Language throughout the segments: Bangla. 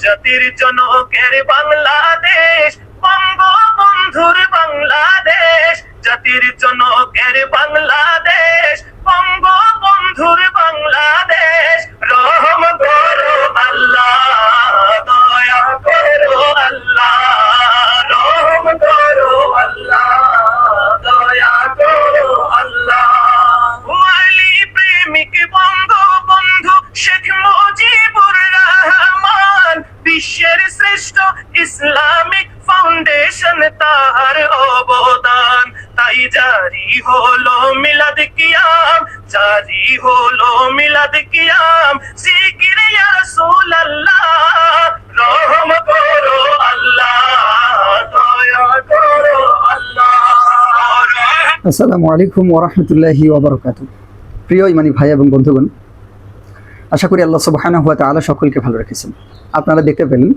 জাতির জনকের বাংলাদেশ, বঙ্গবন্ধুর বাংলাদেশ, জাতির জনকের বাংলাদেশ, বঙ্গবন্ধুর বাংলাদেশ। রহম করো আল্লাহ, দয়া করো। ফাউন্ডেশন তাহার অবদান। তাই জারি হলো মিলাদ কিয়াম, জারি হলো মিলাদ কিয়াম। জিকির ইয়া রাসূলুল্লাহ, রহম করো আল্লাহ, দয়া করো আল্লাহ। আসসালামু আলাইকুম ওরহমতুল্লাহি ওবরকাত প্রিয় ইমানি ভাই এবং বন্ধুগণ, আশা করি আল্লাহ সুবাহানা হুয়া তালা সকলকে ভালো রেখেছেন। আপনারা দেখতে পেলেন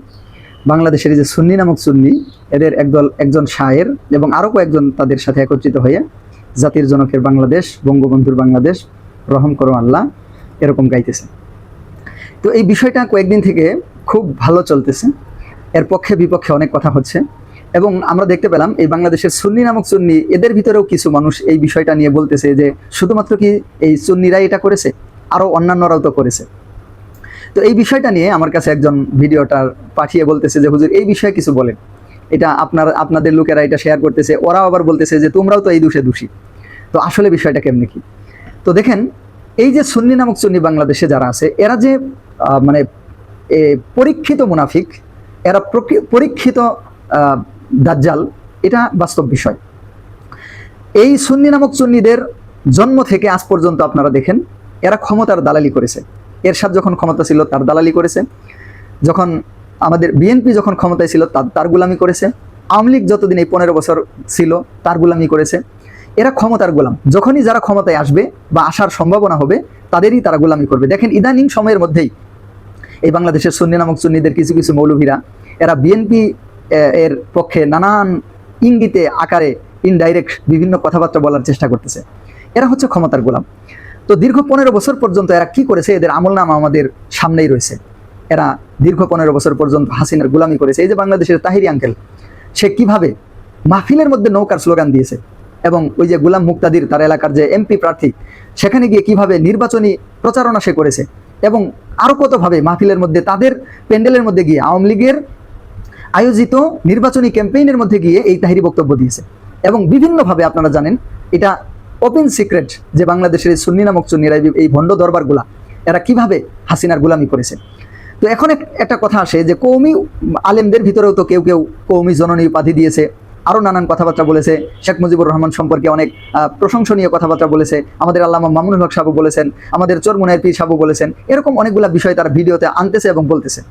বাংলাদেশের যে সুন্নি নামক সুন্নি, এদের একদল একজন শায়ের এবং আরও কয়েকজন তাদের সাথে একত্রিত হয়ে জাতির জনকের বাংলাদেশ, বঙ্গবন্ধুর বাংলাদেশ, রহম করো আল্লাহ, এরকম গাইতেছে। তো এই বিষয়টা কয়েকদিন থেকে খুব ভালো চলতেছে। এর পক্ষে বিপক্ষে অনেক কথা হচ্ছে। এবং আমরা দেখতে পেলাম এই বাংলাদেশের সুন্নি নামক সুন্নি, এদের ভিতরেও কিছু মানুষ এই বিষয়টা নিয়ে বলতেছে যে, শুধুমাত্র কি এই সুন্নিরাই এটা করেছে? আরও অন্যান্যরাও তো করেছে। তো এই বিষয়টা নিয়ে আমার কাছে একজন ভিডিওটার পাঠিয়ে বলতেছে যে, হুজুর, এই বিষয়ে কিছু বলেন। এটা আপনার, আপনাদের লোকেরা এটা শেয়ার করতেছে। ওরাও আবার বলতেছে যে, তোমরাও তো এই দোষে দোষী। তো আসলে বিষয়টা কেমনি কি? তো দেখেন, এই যে সুন্নি নামক সুন্নি বাংলাদেশে যারা আছে, এরা যে মানে পরীক্ষিত মুনাফিক, এরা পরীক্ষিত দাজ্জাল, এটা বাস্তব বিষয়। এই সুন্নি নামক সুন্নিদের জন্ম থেকে আজ পর্যন্ত আপনারা দেখেন, এরা ক্ষমতার দালালি করেছে। এরশাদ যখন ক্ষমতা ছিল, তার দালালি করেছে। যখন আমাদের বিএনপি যখন ক্ষমতায় ছিল, তার তার গুলামি করেছে। আওয়ামী লীগ যতদিন এই পনেরো বছর ছিল, তার গুলামি করেছে। এরা ক্ষমতার গোলাম। যখনই যারা ক্ষমতায় আসবে বা আসার সম্ভাবনা হবে, তাদেরই তারা গোলামি করবে। দেখেন, ইদানিং সময়ের মধ্যেই এই বাংলাদেশের সুন্নি নামক সুন্নিদের কিছু কিছু মৌলভীরা, এরা বিএনপি এর পক্ষে নানান ইঙ্গিতে, আকারে ইনডাইরেক্ট বিভিন্ন কথাবার্তা বলার চেষ্টা করতেছে। এরা হচ্ছে ক্ষমতার গোলাম। তো দীর্ঘ পনেরো বছর পর্যন্ত এরা কি করেছে? এদের আমল নাম আমাদের সামনেই রয়েছে। এরা দীর্ঘ পনেরো বছর পর্যন্ত হাসিনার গোলামি করেছে। এই যে বাংলাদেশের তাহিরি আঙ্কেল, সে কীভাবে মাহফিলের মধ্যে নৌকার স্লোগান দিয়েছে এবং ওই যে গুলাম মুক্তাদির, তার এলাকার যে এমপি প্রার্থী, সেখানে গিয়ে কীভাবে নির্বাচনী প্রচারণা সে করেছে এবং আরও কতভাবে মাহফিলের মধ্যে, তাদের প্যান্ডেলের মধ্যে গিয়ে, আওয়ামী লীগের আয়োজিত নির্বাচনী ক্যাম্পেইনের মধ্যে গিয়ে এই তাহিরি বক্তব্য দিয়েছে। এবং বিভিন্নভাবে আপনারা জানেন, এটা ওপেন সিক্রেট যে বাংলাদেশের এই সুন্নি নামক সুন্নিরা এই- ভণ্ড দরবারগুলা, এরা কীভাবে হাসিনার গুলামি করেছে? তো এখন এক- একটা কথা আসে যে কৌমি আলেমদের ভিতরেও তো কেউ কেউ কৌমি জননী উপাধি দিয়েছে, আরও নানান কথাবার্তা বলেছে, শেখ মুজিবুর রহমান সম্পর্কে অনেক প্রশংসনীয় কথাবার্তা বলেছে, আমাদের আল্লামা মামুনুল হক সাবু বলেছেন, আমাদের চরমুনায় পীর সাবু বলেছেন, এরকম অনেকগুলা বিষয় তারা ভিডিওতে আনতেছে এবং বলতেছে।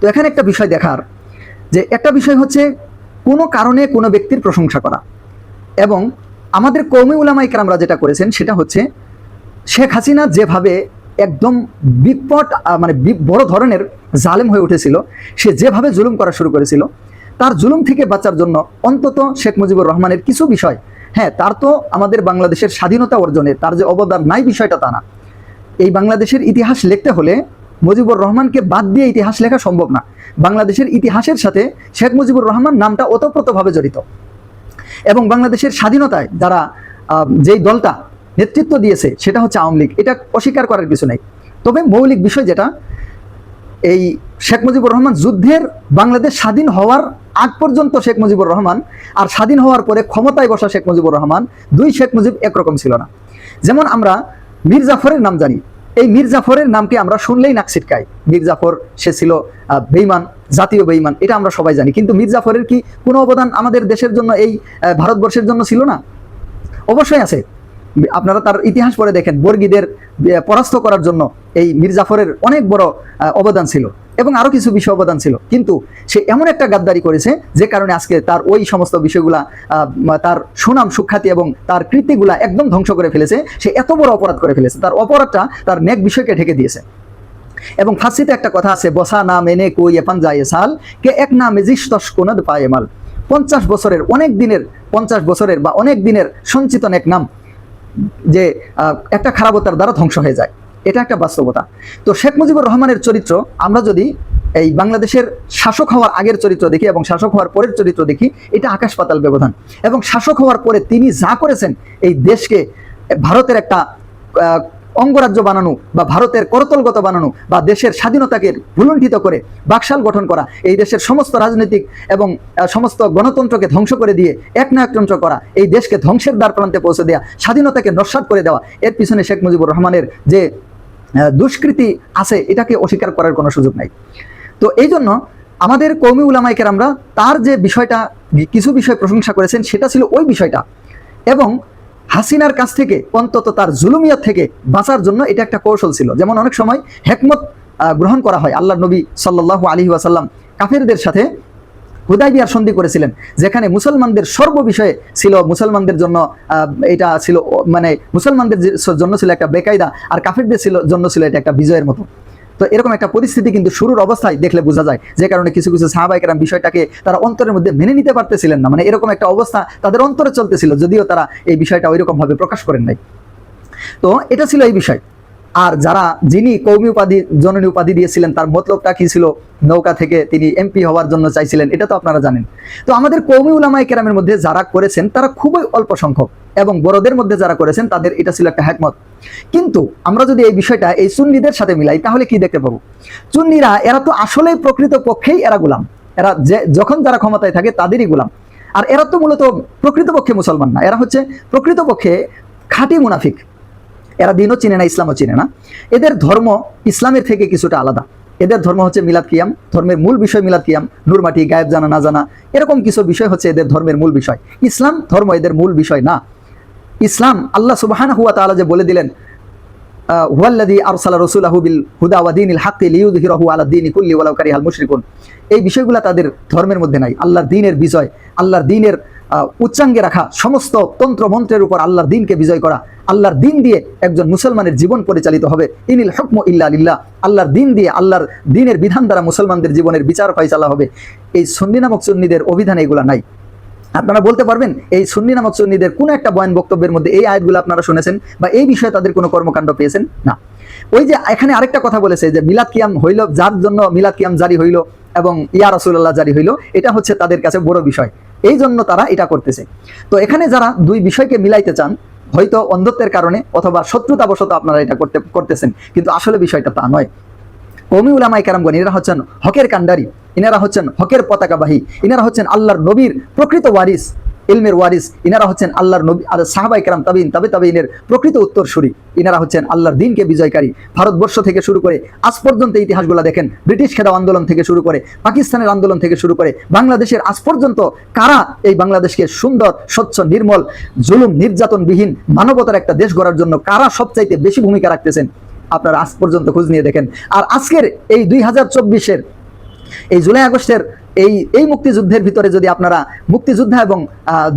তো এখানে একটা বিষয় দেখার, যে একটা বিষয় হচ্ছে কোনো কারণে কোনো ব্যক্তির প্রশংসা করা এবং আমাদের কৌমি উলামাই কারামরা যেটা করেছেন সেটা হচ্ছে শেখ হাসিনা যেভাবে একদম বিপট মানে বড় ধরনের জালেম হয়ে উঠেছিল, সে যেভাবে জুলুম করা শুরু করেছিল, তার জুলুম থেকে বাঁচার জন্য অন্তত শেখ মুজিবুর রহমানের কিছু বিষয় হ্যাঁ তার তো আমাদের বাংলাদেশের স্বাধীনতা অর্জনে তার যে অবদান নাই বিষয়টা তা না। এই বাংলাদেশের ইতিহাস লিখতে হলে মুজিবুর রহমানকে বাদ দিয়ে ইতিহাস লেখা সম্ভব না। বাংলাদেশের ইতিহাসের সাথে শেখ মুজিবুর রহমান নামটা ওতপ্রোতভাবে জড়িত। এবং বাংলাদেশের স্বাধীনতায় যারা যেই দলটা নেতৃত্ব দিয়েছে, সেটা হচ্ছে আওয়ামী লীগ। এটা অস্বীকার করার কিছু নেই। তবে মৌলিক বিষয় যেটা, এই শেখ মুজিবুর রহমান যুদ্ধের বাংলাদেশ স্বাধীন হওয়ার আগ পর্যন্ত শেখ মুজিবুর রহমান আর স্বাধীন হওয়ার পরে ক্ষমতায় বসা শেখ মুজিবুর রহমান, দুই শেখ মুজিব একরকম ছিল না। যেমন আমরা মীর জাফরের নাম জানি এই মীর জাফরের আমরা শুনলেই নাক ছিটকাই মীর জাফর, সে ছিল বেইমান জাতীয় বেইমান এটা আমরা সবাই জানি। কিন্তু মীর জাফরের কি কোনো অবদান আমাদের দেশের জন্য, এই ভারতবর্ষের জন্য ছিল না? অবশ্যই আছে। আপনারা তার ইতিহাস পড়ে দেখেন, বর্গীদের পরাস্ত করার জন্য এই মীর জাফরের অনেক বড় অবদান ছিল এবং আরও কিছু বিষয় অবদান ছিল। কিন্তু সে এমন একটা গাদ্দারি করেছে যে কারণে আজকে তার ওই সমস্ত বিষয়গুলা তার সুনাম, সুখ্যাতি এবং তার কৃতিগুলা একদম ধ্বংস করে ফেলেছে। সে এত বড় অপরাধ করে ফেলেছে। তার অপরাধটা তার নেক বিষয়কে ঢেকে দিয়েছে। এবং ফার্সিতে একটা কথা আছে, বসা না মেনে কই এপান যায় সাল, কে এক না মেজিস তস পায়ে মাল। পঞ্চাশ বছরের, অনেক দিনের, পঞ্চাশ বছরের বা অনেক দিনের সঞ্চিত নেক নাম যে একটা খারাপতার দ্বারা ধ্বংস হয়ে যায়। এটা একটা বাস্তবতা। তো শেখ মুজিবুর রহমানের চরিত্র, আমরা যদি এই বাংলাদেশের শাসক হওয়ার আগের চরিত্র দেখি এবং শাসক হওয়ার পরের চরিত্র দেখি, এটা আকাশ পাতাল ব্যবধান। এবং শাসক হওয়ার পরে তিনি যা করেছেন, এই দেশকে, ভারতের একটা অঙ্গরাজ্য বানানো বা ভারতের করতলগত বানানো বা দেশের স্বাধীনতাকে ভুলুণ্ঠিত করে বাকশাল গঠন করা, এই দেশের সমস্ত রাজনৈতিক এবং সমস্ত গণতন্ত্রকে ধ্বংস করে দিয়ে এক নায়কতন্ত্র করা, এই দেশকে ধ্বংসের দ্বার প্রান্তে পৌঁছে দেওয়া স্বাধীনতাকে নস্বাত করে দেওয়া, এর পিছনে শেখ মুজিবুর রহমানের যে দুষ্কৃতি আছে, এটাকে অস্বীকার করার কোনো সুযোগ নাই। তো এই জন্য আমাদের কৌমি উলামাইকের আমরা তার যে বিষয়টা, কিছু বিষয় প্রশংসা করেছেন, সেটা ছিল ওই বিষয়টা। এবং হাসিনার কাছ থেকে অন্তত তার জুলুমিয়াত থেকে বাঁচার জন্য এটা একটা কৌশল ছিল। যেমন অনেক সময় হেকমত গ্রহণ করা হয় আল্লাহ নবী সাল্লাহ আলী ওয়াসাল্লাম কাফেরদের সাথে। হুদাইবিয়ার সন্ধি করেছিলেন, যেখানে মুসলমানদের সর্ব বিষয়ে ছিল মুসলমানদের জন্য এটা ছিল মানে মুসলমানদের জন্য ছিল একটা বেকায়দা আর কাফেরদের ছিল, জন্য ছিল এটা একটা বিজয়ের মতো। তো এরকম একটা পরিস্থিতি কিন্তু শুরুর অবস্থায় দেখলে বোঝা যায়। যে কারণে কিছু কিছু সাহাবাইকেরাম বিষয়টাকে তারা অন্তরের মধ্যে মেনে নিতে পারতেছিলেন না। মানে এরকম একটা অবস্থা তাদের অন্তরে চলতেছিল, যদিও তারা এই বিষয়টা ওইরকমভাবে প্রকাশ করেন নাই। তো এটা ছিল এই বিষয়। আর যারা, যিনি কৌমি উপাধি, জননী উপাধি দিয়েছিলেন, তার মতলবটা কি ছিল? নৌকা থেকে তিনি এমপি হওয়ার জন্য চাইছিলেন, এটা তো আপনারা জানেন। তো আমাদের কৌমি উলামাই কেরামের মধ্যে যারা করেছেন, তারা খুবই অল্প সংখ্যক এবং বড়দের মধ্যে যারা করেছেন, তাদের এটা ছিল একটা হ্যাকমত। কিন্তু আমরা যদি এই বিষয়টা এই সুন্নিদের সাথে মিলাই, তাহলে কি দেখতে পাবো? চুন্নিরা এরা তো আসলেই প্রকৃত পক্ষেই এরা গোলাম। এরা যে, যখন যারা ক্ষমতায় থাকে, তাদেরই গোলাম। আর এরা তো মূলত প্রকৃতপক্ষে মুসলমান না। এরা হচ্ছে প্রকৃতপক্ষে খাঁটি মুনাফিক। এরা দিনও চিনে না ইসলামও চিনে না। এদের ধর্ম ইসলামের থেকে কিছুটা আলাদা। এদের ধর্ম হচ্ছে মিলাদ কিয়াম ধর্মের মূল বিষয় মিলাদ কিয়াম নুরমাটি গায়েব জানা না জানা এরকম কিছু বিষয় হচ্ছে এদের ধর্মের মূল বিষয়। ইসলাম ধর্ম এদের মূল বিষয় না। ইসলাম আল্লাহ সুবাহান হুয়া তাআলা যে বলে দিলেন আহ, হুয়াল্লাযী আরসালা রাসূলাহু বিল হুদা ওয়া দীনিল হাক্কি লিইয়ুযহিরাহু আলা দীনি কুল্লি ওয়ালাউ কারিহাল মুশরিকুন। এই বিষয়গুলো তাদের ধর্মের মধ্যে নাই। আল্লাহর দিনের বিজয় আল্লাহর দ্বীনের আহ, উচ্চাঙ্গে রাখা সমস্ত তন্ত্র মন্ত্রের উপর আল্লাহর দিনকে বিজয় করা, আল্লাহর দিন দিয়ে একজন মুসলমানের জীবন পরিচালিত হবে। ইনিল হুকম ইল্লা লিল্লাহ। আল্লাহর দ্বীন দিয়ে আল্লাহর দ্বীনের বিধান দ্বারা মুসলমানদের জীবনের বিচার ফয়সালা হবে। এই সন্নি নামক সুন্নিদের অভিধানে এগুলা নাই। আপনারা বলতে পারবেন, এই সুন্নি নামক সুন্নিদের কোনো একটা বয়ান বক্তব্যের মধ্যে এই আয়াতগুলো আপনারা শুনেছেন বা এই বিষয়ে তাদের কোনো কর্মকাণ্ড পেয়েছেন? না। ওই যে এখানে আরেকটা কথা বলেছে যে মিলাদ কিয়াম হইল, যার জন্য মিলাদ কিয়াম জারি হইল এবং ইয়া রসুল্লাহ জারি হইল, এটা হচ্ছে তাদের কাছে বড় বিষয়। এই জন্য তারা এটা করতেছে। তো এখানে যারা দুই বিষয়কে মিলাইতে চান, হয়তো অন্ধত্বের কারণে অথবা শত্রুতাবশত আপনারা এটা করতে, করতেছেন, কিন্তু আসলে বিষয়টা তা নয়। কমি উলামাই কারামগণ এরা হচ্ছেন হকের কান্ডারি এনারা হচ্ছেন হকের পতাকাবাহী, এনারা হচ্ছেন আল্লাহর নবীর প্রকৃত ওয়ারিস। ইলমের ওয়ারিস, ইনারা হচ্ছেন আল্লাহর নবী, আর সাহাবাই কারাম তাবিন তাবে তাবিনের প্রকৃত উত্তরসূরি। ইনারা হচ্ছেন আল্লাহর দিনকে বিজয়কারী। ভারতবর্ষ থেকে শুরু করে আজ পর্যন্ত ইতিহাসগুলো দেখেন, ব্রিটিশ খেদাও আন্দোলন থেকে শুরু করে, পাকিস্তানের আন্দোলন থেকে শুরু করে, বাংলাদেশের আজ পর্যন্ত কারা এই বাংলাদেশকে সুন্দর, স্বচ্ছ, নির্মল, জুলুম, নির্যাতনবিহীন, মানবতার একটা দেশ গড়ার জন্য কারা সবচাইতে বেশি ভূমিকা রাখতেছেন? আপনারা আজ পর্যন্ত খোঁজ নিয়ে দেখেন। আর আজকের এই দুই হাজার চব্বিশের, এই জুলাই আগস্টের এই এই মুক্তিযুদ্ধের ভিতরে যদি আপনারা মুক্তিযোদ্ধা এবং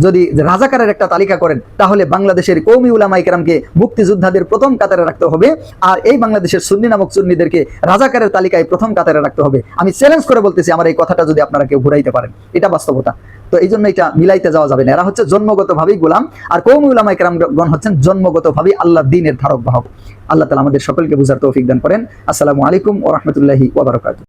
যদি রাজাকারের একটা তালিকা করেন, তাহলে বাংলাদেশের কৌমি উলামাই কেরামকে মুক্তিযোদ্ধাদের প্রথম কাতারে রাখতে হবে, আর এই বাংলাদেশের সুন্নি নামক সুন্নিদেরকে রাজাকারের তালিকায় প্রথম কাতারে রাখতে হবে। আমি চ্যালেঞ্জ করে বলতেছি, আমার এই কথাটা যদি আপনারা কেউ ঘুরাইতে পারেন। এটা বাস্তবতা। তো এই জন্য এটা মিলাইতে যাওয়া যাবে না। এরা হচ্ছে জন্মগতভাবেই গোলাম, আর কৌমি উলামাই কেরামগণ হচ্ছেন জন্মগতভাবেই আল্লাহ দিনের ধারক বাহক আল্লাহ তালা আমাদের সকলকে বুঝার তৌফিক দান করেন। আসসালামু আলাইকুম ও রহমতুল্লাহি ওবরাকাতু